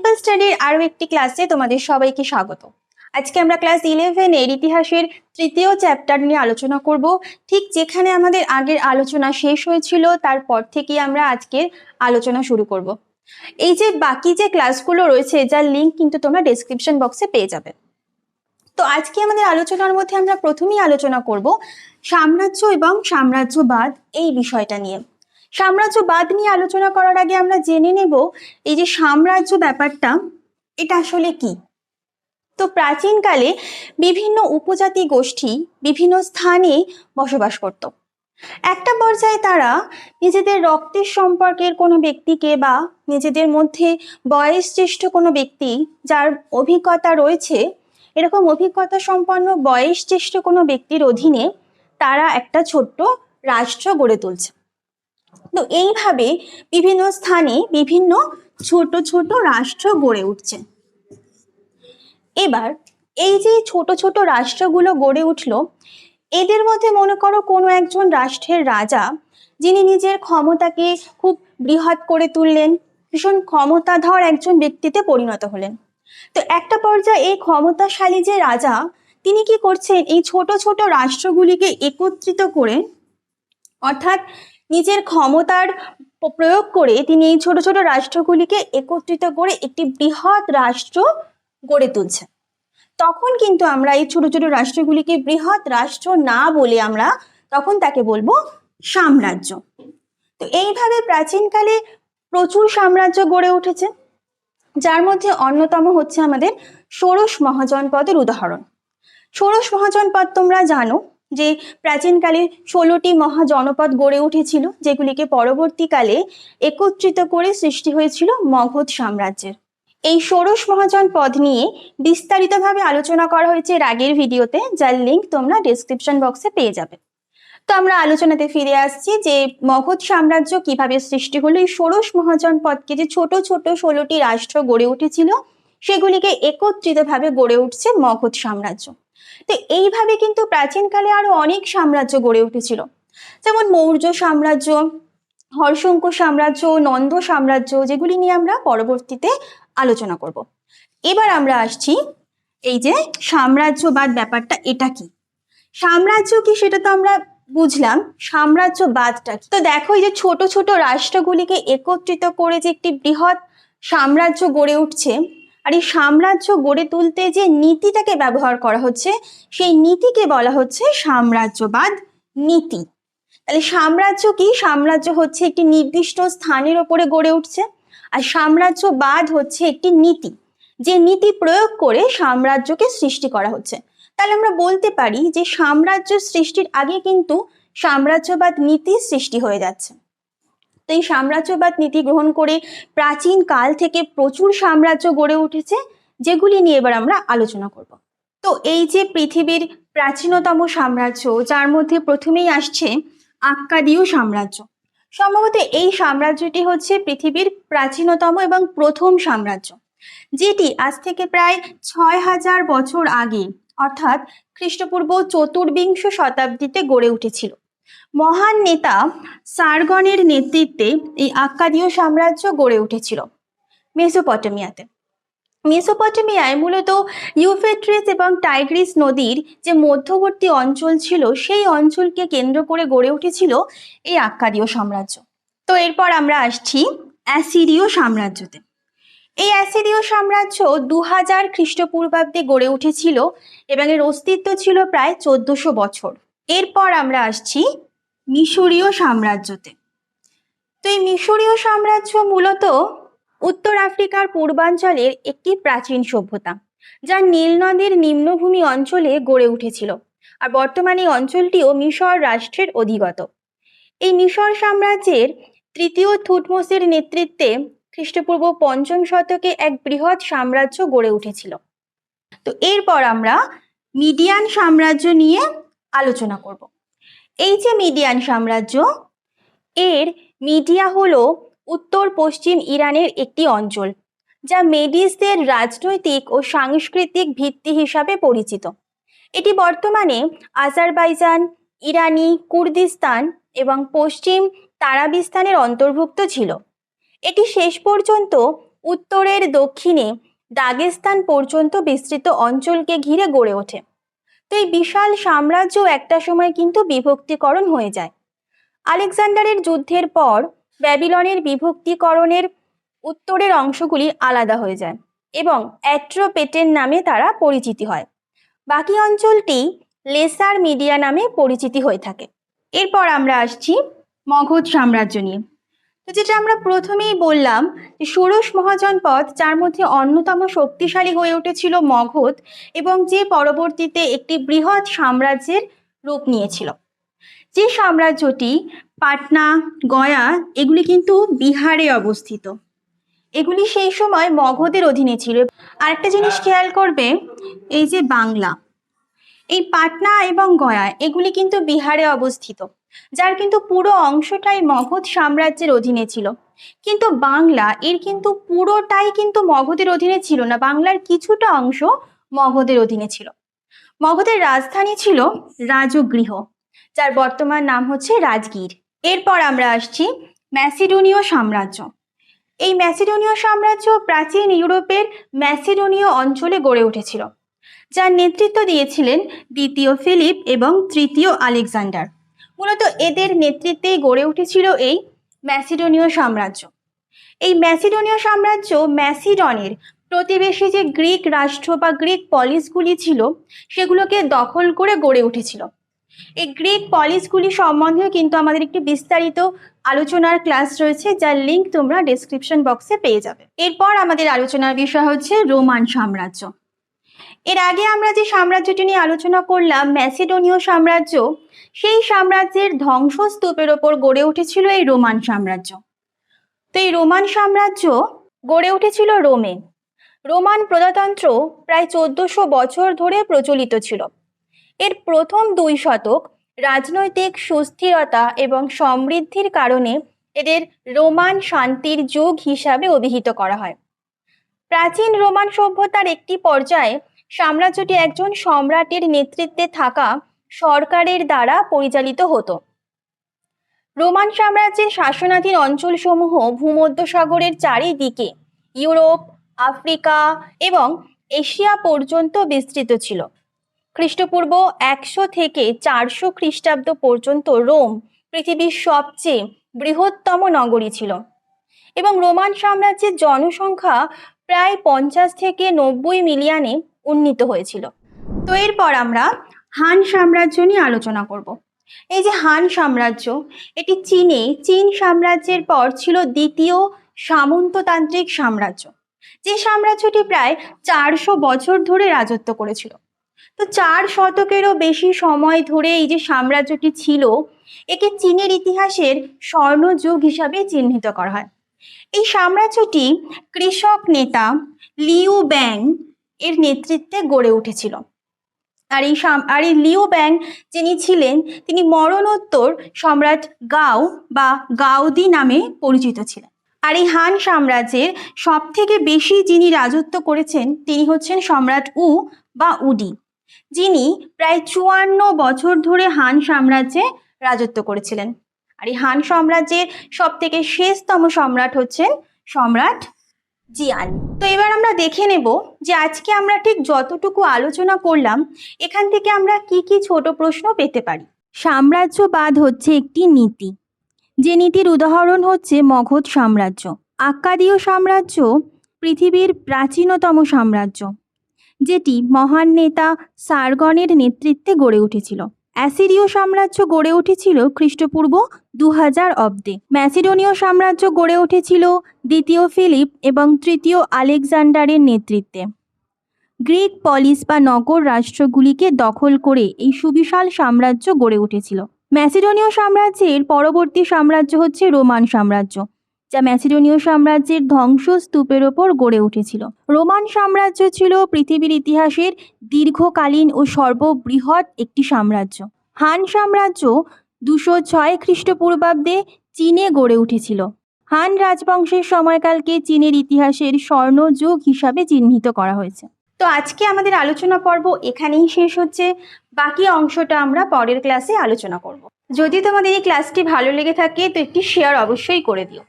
Simple স্টাডির আরও একটি ক্লাসে তোমাদের সবাইকে স্বাগত। আজকে আমরা ক্লাস ইলেভেনের ইতিহাসের তৃতীয় চ্যাপ্টার নিয়ে আলোচনা করব। ঠিক যেখানে আমাদের আগের আলোচনা শেষ হয়েছিল, তারপর থেকে আমরা আজকের আলোচনা শুরু করব। এই যে বাকি যে ক্লাসগুলো রয়েছে, যার লিঙ্ক কিন্তু তোমরা ডেসক্রিপশন বক্সে পেয়ে যাবে। তো আজকে আমাদের আলোচনার মধ্যে আমরা প্রথমেই আলোচনা করব সাম্রাজ্য এবং সাম্রাজ্যবাদ এই বিষয়টা নিয়ে। সাম্রাজ্যবাদ নিয়ে আলোচনা করার আগে আমরা জেনে নেব এই যে সাম্রাজ্য ব্যাপারটা, এটা আসলে কি? তো প্রাচীনকালে বিভিন্ন উপজাতি গোষ্ঠী বিভিন্ন স্থানে বসবাস করত। একটা পর্যায়ে তারা নিজেদের রক্তের সম্পর্কের কোনো ব্যক্তিকে বা নিজেদের মধ্যে বয়স জ্যেষ্ঠ কোনো ব্যক্তি যার অভিজ্ঞতা রয়েছে, এরকম অভিজ্ঞতা সম্পন্ন বয়স জ্যেষ্ঠ কোনো ব্যক্তির অধীনে তারা একটা ছোট্ট রাষ্ট্র গড়ে তুলছে। তো এইভাবে বিভিন্ন স্থানে বিভিন্ন ছোট ছোট রাষ্ট্র গড়ে উঠছে। এবার এই যে ছোট ছোট রাষ্ট্রগুলো গড়ে উঠল, এদের মধ্যে মনে করো কোনো একজন রাষ্ট্রের রাজা, যিনি নিজের ক্ষমতাকে খুব বৃহৎ করে তুললেন, ভীষণ ক্ষমতাধর একজন ব্যক্তিতে পরিণত হলেন। তো একটা পর্যায়ে এই ক্ষমতাশালী যে রাজা, তিনি কি করছেন? এই ছোট ছোট রাষ্ট্রগুলিকে একত্রিত করে, অর্থাৎ নিজের ক্ষমতার প্রয়োগ করে তিনি এই ছোট ছোট রাষ্ট্রগুলিকে একত্রিত করে একটি বৃহৎ রাষ্ট্র গড়ে তুলছেন। তখন কিন্তু আমরা এই ছোট ছোট রাষ্ট্রগুলিকে বৃহৎ রাষ্ট্র না বলে আমরা তখন তাকে বলব সাম্রাজ্য। তো এইভাবে প্রাচীনকালে প্রচুর সাম্রাজ্য গড়ে উঠেছে, যার মধ্যে অন্যতম হচ্ছে আমাদের ষোড়শ মহাজনপদের উদাহরণ। ষোড়শ মহাজনপদ তোমরা জানো যে প্রাচীনকালে ষোলোটি মহাজনপদ গড়ে উঠেছিল, যেগুলিকে পরবর্তীকালে একত্রিত করে সৃষ্টি হয়েছিল মগধ সাম্রাজ্যের। এই ষোড়শ মহাজন পদ নিয়ে বিস্তারিতভাবে আলোচনা করা হয়েছে এর আগের ভিডিওতে, যার লিঙ্ক তোমরা ডেসক্রিপশন বক্সে পেয়ে যাবে। তো আমরা আলোচনাতে ফিরে আসছি যে মগধ সাম্রাজ্য কীভাবে সৃষ্টি হলো। এই ষোড়শ মহাজন পদকে যে ছোট ছোট ষোলোটি রাষ্ট্র গড়ে উঠেছিল, সেগুলিকে একত্রিতভাবে গড়ে উঠছে মগধ সাম্রাজ্য। তো এইভাবে কিন্তু প্রাচীনকালে আরও অনেক সাম্রাজ্য গড়ে উঠেছিল। যেমন মৌর্য সাম্রাজ্য হর্ষঙ্ক সাম্রাজ্য, নন্দ সাম্রাজ্য যেগুলি নিয়ে আমরা পরবর্তীতে আলোচনা করব। এবার আমরা আসছি এই যে সাম্রাজ্যবাদ ব্যাপারটা, এটা কি? সাম্রাজ্য কি সেটা তো আমরা বুঝলাম, সাম্রাজ্যবাদটা তো দেখো এই যে ছোট ছোট রাষ্ট্রগুলিকে একত্রিত করে যে একটি বৃহৎ সাম্রাজ্য গড়ে উঠছে আর এই সাম্রাজ্য গড়ে তুলতে যে নীতিটাকে ব্যবহার করা হচ্ছে, সেই নীতিকে বলা হচ্ছে সাম্রাজ্যবাদ নীতি। তাহলে সাম্রাজ্য কি? সাম্রাজ্য হচ্ছে একটি নির্দিষ্ট স্থানের ওপরে গড়ে উঠছে, আর সাম্রাজ্যবাদ হচ্ছে একটি নীতি। যে নীতি প্রয়োগ করে সাম্রাজ্যকে সৃষ্টি করা হচ্ছে। তাহলে আমরা বলতে পারি যে সাম্রাজ্য সৃষ্টির আগে কিন্তু সাম্রাজ্যবাদ নীতি সৃষ্টি হয়ে যাচ্ছে। এই সাম্রাজ্যবাদ নীতি গ্রহণ করে প্রাচীন কাল থেকে প্রচুর সাম্রাজ্য গড়ে উঠেছে, যেগুলি নিয়ে এবার আমরা আলোচনা করব। তো এই যে পৃথিবীর প্রাচীনতম সাম্রাজ্য, যার মধ্যে প্রথমেই আসছে আক্কাদীয় সাম্রাজ্য। সম্ভবত এই সাম্রাজ্যটি হচ্ছে পৃথিবীর প্রাচীনতম এবং প্রথম সাম্রাজ্য, যেটি আজ থেকে প্রায় ছয় হাজার বছর আগে, অর্থাৎ খ্রিস্টপূর্ব চতুর্বিংশ শতাব্দীতে গড়ে উঠেছিল। মহান নেতা সারগনের নেতৃত্বে এই আক্কাদীয় সাম্রাজ্য গড়ে উঠেছিল মেসোপটেমিয়াতে। মেসোপটেমিয়ায় মূলত ইউফেট্রিস এবং টাইগ্রিস নদীর যে মধ্যবর্তী অঞ্চল ছিল, সেই অঞ্চলকে কেন্দ্র করে গড়ে উঠেছিল এই আক্কাদীয় সাম্রাজ্য। তো এরপর আমরা আসছি অ্যাসিরীয় সাম্রাজ্যতে। এই অ্যাসিরীয় সাম্রাজ্য দু হাজার খ্রিস্টপূর্বাব্দে গড়ে উঠেছিল এবং এর অস্তিত্ব ছিল প্রায় চোদ্দশো বছর। এরপর আমরা আসছি মিশরীয় সাম্রাজ্যতে। তো এই মিশরীয় সাম্রাজ্য মূলত উত্তর আফ্রিকার পূর্বাঞ্চলের একটি প্রাচীন সভ্যতা, যা নীল নদের নিম্নভূমি অঞ্চলে গড়ে উঠেছিল। আর বর্তমানে এই অঞ্চলটিও মিশর রাষ্ট্রের অধিগত। এই মিশর সাম্রাজ্যের তৃতীয় থুটমোসের নেতৃত্বে খ্রিস্টপূর্ব পঞ্চম শতকে এক বৃহৎ সাম্রাজ্য গড়ে উঠেছিল। তো এরপর আমরা মিডিয়ান সাম্রাজ্য নিয়ে আলোচনা করব। এই যে মিডিয়ান সাম্রাজ্য, এর মিডিয়া হলো উত্তর পশ্চিম ইরানের একটি অঞ্চল, যা মেডিসদের রাজনৈতিক ও সাংস্কৃতিক ভিত্তি হিসাবে পরিচিত। এটি বর্তমানে আজারবাইজান, ইরানি কুর্দিস্তান এবং পশ্চিম তারাবিস্তানের অন্তর্ভুক্ত ছিল। এটি শেষ পর্যন্ত উত্তরের দক্ষিণে দাগেস্তান পর্যন্ত বিস্তৃত অঞ্চলকে ঘিরে গড়ে ওঠে। তো এই বিশাল সাম্রাজ্য একটা সময় কিন্তু বিভক্তিকরণ হয়ে যায়। আলেকজান্ডারের যুদ্ধের পর ব্যাবিলনের বিভক্তিকরণের উত্তরের অংশগুলি আলাদা হয়ে যায় এবং অ্যাট্রোপেটেন নামে তারা পরিচিতি হয়। বাকি অঞ্চলটি লেসার মিডিয়া নামে পরিচিতি হয়ে থাকে। এরপর আমরা আসছি মগধ সাম্রাজ্য নিয়ে। তো যেটা আমরা প্রথমেই বললাম যে ষোড়শ মহাজনপদ যার মধ্যে অন্যতম শক্তিশালী হয়ে উঠেছিল মগধ এবং যে পরবর্তীতে একটি বৃহৎ সাম্রাজ্যের রূপ নিয়েছিল। যে সাম্রাজ্যটি পাটনা গয়া এগুলি কিন্তু বিহারে অবস্থিত। এগুলি সেই সময় মগধের অধীনে ছিল। আরেকটা জিনিস খেয়াল করবে এই যে বাংলা এই পাটনা এবং গয়া এগুলি কিন্তু বিহারে অবস্থিত। যার কিন্তু পুরো অংশটাই মগধ সাম্রাজ্যের অধীনে ছিল। কিন্তু বাংলা এর কিন্তু পুরোটাই কিন্তু মগধের অধীনে ছিল না, বাংলার কিছুটা অংশ মগধের অধীনে ছিল। মগধের রাজধানী ছিল রাজগৃহ, যার বর্তমান নাম হচ্ছে রাজগীর। এরপর আমরা আসছি ম্যাসিডোনীয় সাম্রাজ্য। এই ম্যাসিডোনীয় সাম্রাজ্য প্রাচীন ইউরোপের ম্যাসিডোনীয় অঞ্চলে গড়ে উঠেছিল, যার নেতৃত্ব দিয়েছিলেন দ্বিতীয় ফিলিপ এবং তৃতীয় আলেকজান্ডার। মূলত এদের নেতৃত্বেই গড়ে উঠেছিল এই ম্যাসিডোনীয় সাম্রাজ্য। এই ম্যাসিডোনীয় সাম্রাজ্য ম্যাসিডনের প্রতিবেশী যে গ্রিক রাষ্ট্র বা গ্রিক পলিসগুলি ছিল, সেগুলোকে দখল করে গড়ে উঠেছিল। এই গ্রিক পলিসগুলি সম্বন্ধে কিন্তু আমাদের একটি বিস্তারিত আলোচনার ক্লাস রয়েছে, যার লিঙ্ক তোমরা ডেসক্রিপশন বক্সে পেয়ে যাবে। এরপর আমাদের আলোচনার বিষয় হচ্ছে রোমান সাম্রাজ্য। এর আগে আমরা যে সাম্রাজ্যটি নিয়ে আলোচনা করলাম, ম্যাসিডোনীয় সাম্রাজ্য, সেই সাম্রাজ্যের ধ্বংসস্তূপের ওপর গড়ে উঠেছিল এই রোমান সাম্রাজ্য। তো এই রোমান সাম্রাজ্য গড়ে উঠেছিল রোমে। রোমান প্রজাতন্ত্র প্রায় চোদ্দশো বছর ধরে প্রচলিত ছিল। এর প্রথম দুই শতক রাজনৈতিক সুস্থিরতা এবং সমৃদ্ধির কারণে এদের রোমান শান্তির যুগ হিসাবে অভিহিত করা হয়। প্রাচীন রোমান সভ্যতার একটি পর্যায়ে সাম্রাজ্যটি একজন সম্রাটের নেতৃত্বে থাকা সরকারের দ্বারা পরিচালিত হতো। রোমান সাম্রাজ্যের শাসনাধীন অঞ্চলসমূহ ভূমধ্যসাগরের চারিদিকে ইউরোপ, আফ্রিকা এবং এশিয়া পর্যন্ত বিস্তৃত ছিল। খ্রিস্টপূর্ব একশো থেকে চারশো খ্রিস্টাব্দ পর্যন্ত রোম পৃথিবীর সবচেয়ে বৃহত্তম নগরী ছিল এবং রোমান সাম্রাজ্যের জনসংখ্যা প্রায় পঞ্চাশ থেকে নব্বই মিলিয়নে উন্নীত হয়েছিল। তো এরপর আমরা হান সাম্রাজ্য নিয়ে আলোচনা করব। এই যে হান সাম্রাজ্য, এটি চীনে, চীন সাম্রাজ্যের পর ছিল দ্বিতীয় সামন্ততান্ত্রিক সাম্রাজ্য, যে সাম্রাজ্যটি প্রায় চারশো বছর ধরে রাজত্ব করেছিল। তো চার শতকেরও বেশি সময় ধরে এই যে সাম্রাজ্যটি ছিল, একে চীনের ইতিহাসের স্বর্ণযুগ হিসাবে চিহ্নিত করা হয়। এই সাম্রাজ্যটি কৃষক নেতা লিউ ব্যাং এর নেতৃত্বে গড়ে উঠেছিল। আর এই আর এই লিউ ব্যাং যিনি ছিলেন, তিনি মরণোত্তর সম্রাট গাও বা গাউদি নামে পরিচিত ছিলেন। আর এই হান সাম্রাজ্যের সব থেকে বেশি যিনি রাজত্ব করেছেন, তিনি হচ্ছেন সম্রাট উ বা উডি, যিনি প্রায় চুয়ান্ন বছর ধরে হান সাম্রাজ্যে রাজত্ব করেছিলেন। আর এই হান সাম্রাজ্যের সব থেকে শেষতম সম্রাট হচ্ছেন সম্রাট জিয়ান তো এবার আমরা দেখে নেব যে আজকে আমরা ঠিক যতটুকু আলোচনা করলাম, এখান থেকে আমরা কি কি ছোট প্রশ্ন পেতে পারি। সাম্রাজ্যবাদ হচ্ছে একটি নীতি। যে নীতির উদাহরণ হচ্ছে মগধ সাম্রাজ্য। আক্কাদীয় সাম্রাজ্য পৃথিবীর প্রাচীনতম সাম্রাজ্য। যেটি মহান নেতা সারগণের নেতৃত্বে গড়ে উঠেছিল। অ্যাসিরীয় সাম্রাজ্য গড়ে উঠেছিল খ্রিস্টপূর্ব দু হাজার অব্দে। ম্যাসিডোনীয় সাম্রাজ্য গড়ে উঠেছিল দ্বিতীয় ফিলিপ এবং তৃতীয় আলেকজান্ডারের নেতৃত্বে। গ্রিক পলিস বা নগর রাষ্ট্রগুলিকে দখল করে এই সুবিশাল সাম্রাজ্য গড়ে উঠেছিল। ম্যাসিডোনীয় সাম্রাজ্যের পরবর্তী সাম্রাজ্য হচ্ছে রোমান সাম্রাজ্য। যা ম্যাসিডোনীয় সাম্রাজ্যের ধ্বংসস্তূপের ওপর গড়ে উঠেছিল। রোমান সাম্রাজ্য ছিল পৃথিবীর ইতিহাসের দীর্ঘকালীন ও সর্ববৃহৎ একটি সাম্রাজ্য। হান সাম্রাজ্য দুশো ছয় খ্রিস্টপূর্বাব্দে চীনে গড়ে উঠেছিল। হান রাজবংশের সময়কালকে চীনের ইতিহাসের স্বর্ণযুগ হিসাবে চিহ্নিত করা হয়েছে। তো আজকে আমাদের আলোচনা পর্ব এখানেই শেষ হচ্ছে। বাকি অংশটা আমরা পরের ক্লাসে আলোচনা করব। যদি তোমাদের এই ক্লাসটি ভালো লেগে থাকে, তো একটি শেয়ার অবশ্যই করে দিও।